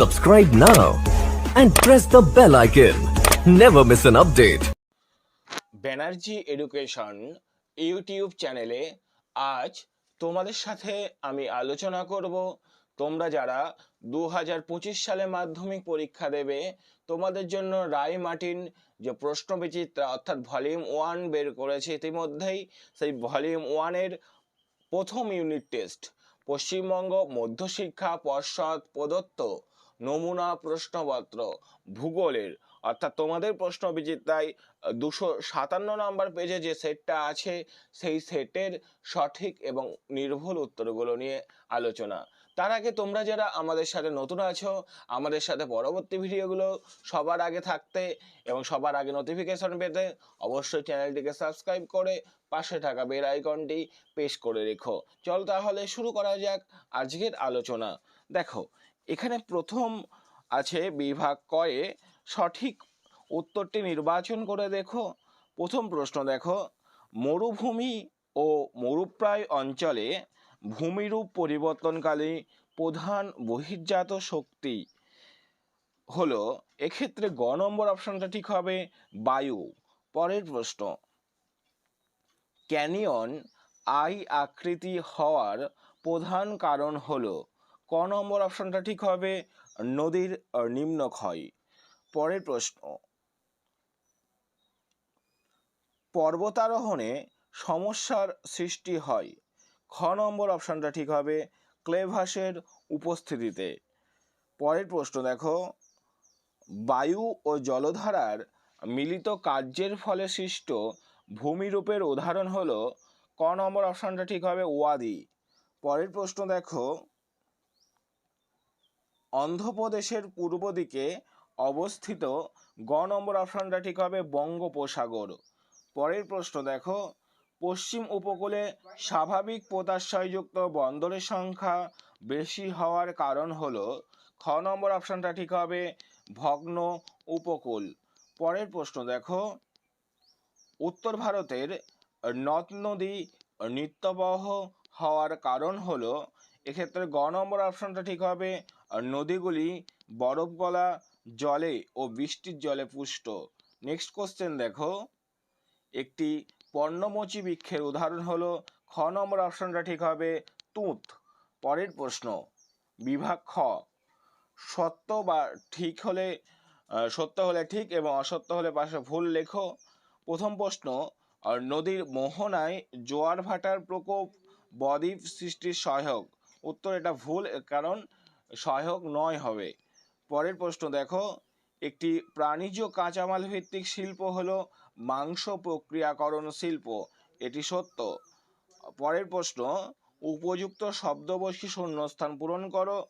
Subscribe now and press the bell icon. Never miss an update. Banerjee education YouTube চ্যানেলে আজ তোমাদের সাথে আমি আলোচনা করব তোমরা যারা দু হাজার পঁচিশ সালে মাধ্যমিক পরীক্ষা দেবে, তোমাদের জন্য রায় মার্টিন যে প্রশ্ন বিচিত্রা অর্থাৎ ভলিউম ওয়ান বের করেছে ইতিমধ্যেই, সেই ভলিউম ওয়ানের প্রথম ইউনিট টেস্ট পশ্চিমবঙ্গ মধ্যশিক্ষা পর্ষদ প্রদত্ত নমুনা প্রশ্নপত্র, ভূগোলের। অর্থাৎ তোমাদের প্রশ্ন বিচিত্রায় দুশো সাতান্ন নম্বর পেজে যে সেটটা আছে, সেই সেটের সঠিক এবং নির্ভুল উত্তরগুলো নিয়ে আলোচনা। তার আগে তোমরা যারা আমাদের সাথে নতুন আছো, আমাদের সাথে পরবর্তী ভিডিওগুলো সবার আগে থাকতে এবং সবার আগে নোটিফিকেশন পেতে অবশ্যই চ্যানেলটিকে সাবস্ক্রাইব করে পাশে থাকা বেল আইকনটি পেশ করে রেখো। চল তাহলে শুরু করা যাক আজকের আলোচনা। দেখো এখানে প্রথম আছে বিভাগ কয়ে সঠিক উত্তরটি নির্বাচন করে দেখো। প্রথম প্রশ্ন দেখো, মরুভূমি ও মরুপ্রায় অঞ্চলে ভূমিরূপ পরিবর্তনকালে প্রধান বহির্জাত শক্তি হলো, এক্ষেত্রে গ নম্বর অপশনটা ঠিক হবে বায়ু। পরের প্রশ্ন, ক্যানিয়ন আই আকৃতি হওয়ার প্রধান কারণ হলো ক নম্বর অপশনটা ঠিক হবে নদীর আহ, নিম্নক্ষয়। পরের প্রশ্ন। পর্বতারোহণে সমস্যার সৃষ্টি হয়। খ নম্বর অপশনটা ঠিক হবে ক্লেভাসের উপস্থিতিতে। পরের প্রশ্ন দেখো। বায়ু ও জলধারার মিলিত কার্যের ফলে সৃষ্ট ভূমিরূপের উদাহরণ হলো ক নম্বর অপশনটা ঠিক হবে ওয়াদি পরের প্রশ্ন দেখো। অন্ধ্রপ্রদেশের পূর্ব দিকে অবস্থিত গ নম্বর অপশনটা ঠিক হবে বঙ্গোপসাগর। পরের প্রশ্ন দেখো, পশ্চিম উপকূলে স্বাভাবিক পোতাশ্রয়যুক্ত বন্দরের সংখ্যা বেশি হওয়ার কারণ হল, খ নম্বর অপশনটা ঠিক হবে ভগ্ন উপকূল। পরের প্রশ্ন দেখো, উত্তর ভারতের নদ নদী নিত্যবহ হওয়ার কারণ হল, এক্ষেত্রে গ নম্বর অপশনটা ঠিক হবে নদীগুলি বরফ গলা জলে ও বৃষ্টির জলে পুষ্ট। নেক্সট কোশ্চেন দেখো। একটি পর্ণমোচী বৃক্ষের উদাহরণ হলো, খ নম্বর অপশনটা ঠিক হবে তুঁত। পরের প্রশ্ন, বিভাগ খ, সত্য বা ঠিক হলে সত্য হলে ঠিক এবং অসত্য হলে পাশে ভুল লেখো। প্রথম প্রশ্ন নদীর মোহনায় জোয়ার ভাটার প্রকোপ বদ্বীপ সৃষ্টির সহায়ক। উত্তর এটা ভুল, কারণ সহায়ক নয় হবে। পরের প্রশ্ন, দেখো, একটি প্রাণীজ কাঁচামাল ভিত্তিক শিল্প হলো মাংস প্রক্রিয়াকরণ শিল্প। এটি সত্য। পরের প্রশ্ন, উপযুক্ত শব্দবশী শূন্যস্থান পূরণ করো।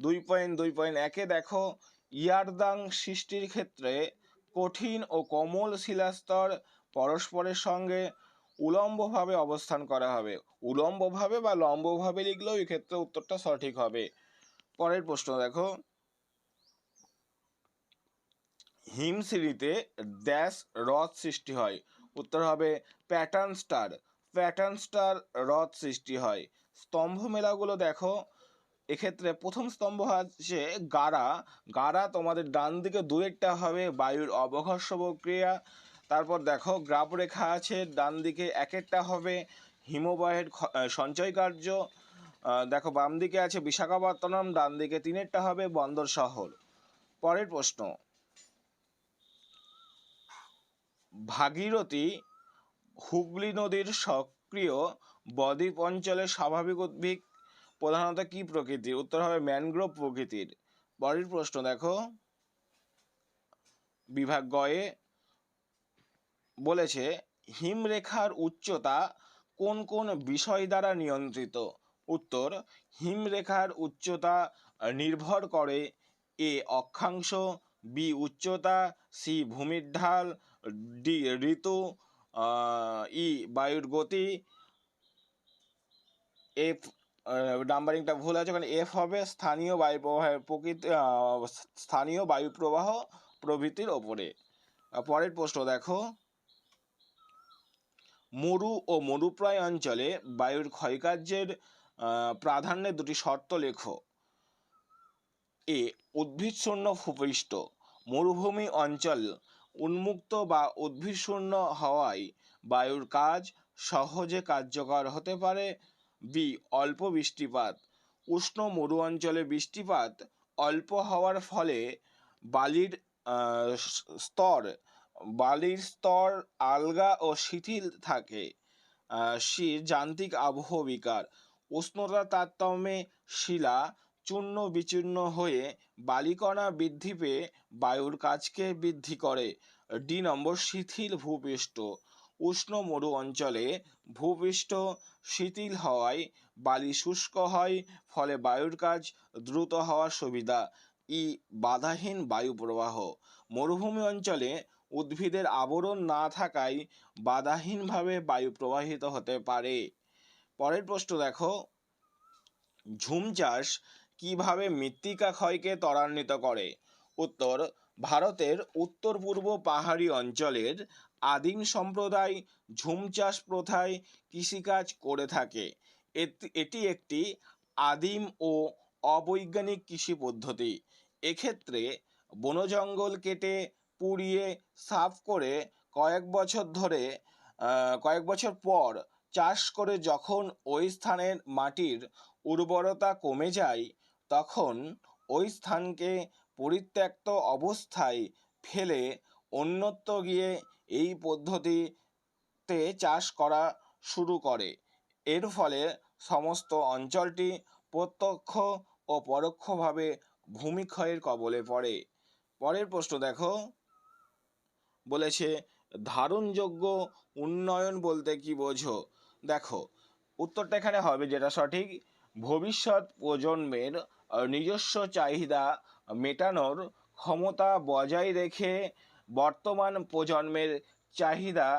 দুই পয়েন্ট দুই পয়েন্ট একে দেখো, ইয়ারদাং সৃষ্টির ক্ষেত্রে কঠিন ও কোমল শিলাস্তর পরস্পরের সঙ্গে উলম্বভাবে অবস্থান করা হবে। উলম্বভাবে বা লম্বভাবে লিখলেও এই ক্ষেত্রে উত্তরটা সঠিক হবে। পরের প্রশ্ন দেখো। হিমশিরিতে ড্যাশ হ্রদ সৃষ্টি হয়। উত্তর হবে প্যাটার্ন স্টার। প্যাটার্ন স্টার হ্রদ সৃষ্টি হয়। স্তম্ভ মেলাগুলো দেখো। এক্ষেত্রে প্রথম স্তম্ভ আছে গারা গারা তোমাদের ডান দিকে দুয়েরটা হবে বায়ুর অবঘর্ষ প্রক্রিয়া। তারপর দেখো গ্রাফ রেখা আছে, ডান দিকে একেরটা হবে হিমবাহের সঞ্চয় কার্য দেখো বাম দিকে আছে বিশাখাপত্তনম ডান দিকে তিনেরটা হবে বন্দর শহর। পরের প্রশ্ন, ভাগীরথী হুগলি নদীর সক্রিয় বদ্বীপ অঞ্চলের স্বাভাবিক উদ্ভিদ প্রধানত কি প্রকৃতির? উত্তর হবে ম্যানগ্রোভ প্রকৃতির। পরের প্রশ্ন, দেখো, বিভাগ গয়ে বলেছে, হিমরেখার উচ্চতা কোন কোন বিষয় দ্বারা নিয়ন্ত্রিত? উত্তর, হিমরেখার উচ্চতা নির্ভর করে এ অক্ষাংশ, বি উচ্চতা, সি ভূমির ঢাল, ডি ঋতু ই বায়ুর গতি। এফ নাম্বারিংটা ভুল আছে মানে এফ হবে স্থানীয় বায়ু প্রবাহের প্রকৃতি স্থানীয় বায়ু প্রবাহ প্রভৃতির ওপরে। পরের প্রশ্ন দেখো। মরু ও মরুপ্রায় অঞ্চলে বায়ুর ক্ষয়কার্যের প্রাধান্যের দুটি শর্ত লেখো। এ, উদ্ভিদশূন্য ভূপৃষ্ঠ, মরুভূমি অঞ্চল, উন্মুক্ত বা উদ্ভিদশূন্য হওয়ায় বায়ুর কাজ সহজে কার্যকর হতে পারে। বি, অল্প বৃষ্টিপাত, উষ্ণ মরু অঞ্চলে বৃষ্টিপাত অল্প হওয়ার ফলে বালির স্তর বালির স্তর আলগা ও শিথিল থাকে। সি, যান্ত্রিক আবহ বিকার। উষ্ণতা তারতম্যে শিলা চূর্ণ বিচূর্ণ হয়ে বালিকণা বৃদ্ধি পেয়ে বায়ুর কাজকে বৃদ্ধি করে। ডি নম্বর, শিথিল ভূপৃষ্ঠ। উষ্ণ মরু অঞ্চলে ভূপৃষ্ঠ শিথিল হওয়ায় বালি শুষ্ক হয়, ফলে বায়ুর কাজ দ্রুত হওয়ার সুবিধা। ই, বাধাহীন বায়ু প্রবাহ। মরুভূমি অঞ্চলে উদ্ভিদের আবরণ না থাকায় বাধাহীনভাবে বায়ু প্রবাহিত হতে পারে। পরের প্রশ্ন দেখো। ঝুম চাষ কীভাবে মৃত্তিকা ক্ষয়কে ত্বরান্বিত করে? উত্তর, ভারতের উত্তর পূর্ব পাহাড়ি অঞ্চলের আদিম সম্প্রদায় ঝুম চাষ প্রথায় কৃষিকাজ করে থাকে। এটি- একটি আদিম ও অবৈজ্ঞানিক কৃষি পদ্ধতি। এক্ষেত্রে বনজঙ্গল কেটে, পুড়িয়ে, সাফ করে কয়েক বছর ধরে কয়েক বছর পর চাষ করে যখন ওই স্থানের মাটির উর্বরতা কমে যায়, তখন ওই স্থানকে পরিত্যক্ত অবস্থায় ফেলে অন্যত্র গিয়ে এই পদ্ধতিতে চাষ করা শুরু করে। এর ফলে সমস্ত অঞ্চলটি প্রত্যক্ষ ও পরোক্ষভাবে ভূমিক্ষয়ের কবলে পড়ে। পরের প্রশ্ন দেখো। বলেছে ধারণযোগ্য উন্নয়ন বলতে কি বোঝো? দেখো, উত্তরটা এখানে হবে যেটা সঠিক। ভবিষ্যৎ প্রজন্মের নিজস্ব চাহিদা মেটানোর ক্ষমতা বজায় রেখে বর্তমান প্রজন্মের চাহিদা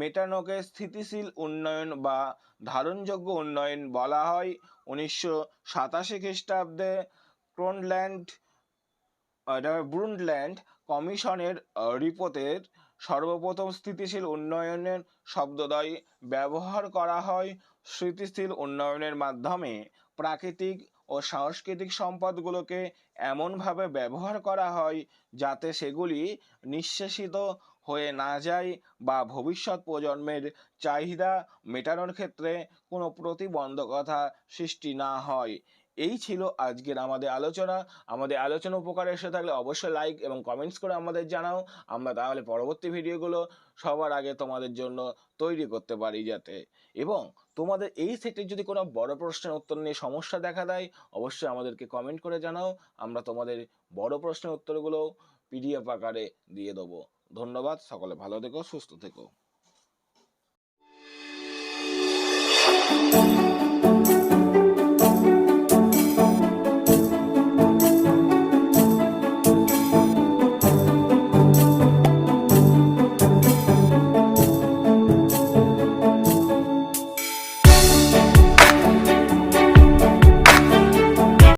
মেটানোকে স্থিতিশীল উন্নয়ন বা ধারণযোগ্য উন্নয়ন বলা হয়। উনিশশো সাতাশি খ্রিস্টাব্দে ক্রোনল্যান্ড ব্রুন্ডল্যান্ড কমিশনের রিপোর্টের সর্বপ্রথম স্থিতিশীল উন্নয়নের শব্দদ্বয় ব্যবহার করা হয় স্থিতিশীল উন্নয়নের মাধ্যমে। প্রাকৃতিক ও সাংস্কৃতিক সম্পদগুলোকে এমনভাবে ব্যবহার করা হয় যাতে সেগুলি নিঃশেষিত হয়ে না যায় বা ভবিষ্যৎ প্রজন্মের চাহিদা মেটানোর ক্ষেত্রে কোনো প্রতিবন্ধকতা সৃষ্টি না হয়। এই ছিল আজকের আমাদের আলোচনা। আমাদের আলোচনা উপকারে এসে থাকলে অবশ্যই লাইক এবং কমেন্টস করে আমাদের জানাও। আমরা তাহলে পরবর্তী ভিডিওগুলো সবার আগে তোমাদের জন্য তৈরি করতে পারি যাতে। এবং তোমাদের এই সেটের যদি কোনো বড় প্রশ্নের উত্তর নিয়ে সমস্যা দেখা দেয়, অবশ্যই আমাদেরকে কমেন্ট করে জানাও। আমরা তোমাদের বড় প্রশ্নের উত্তরগুলো পিডিএফ আকারে দিয়ে দেবো। ধন্যবাদ। সকলে ভালো থেকো, সুস্থ থেকো।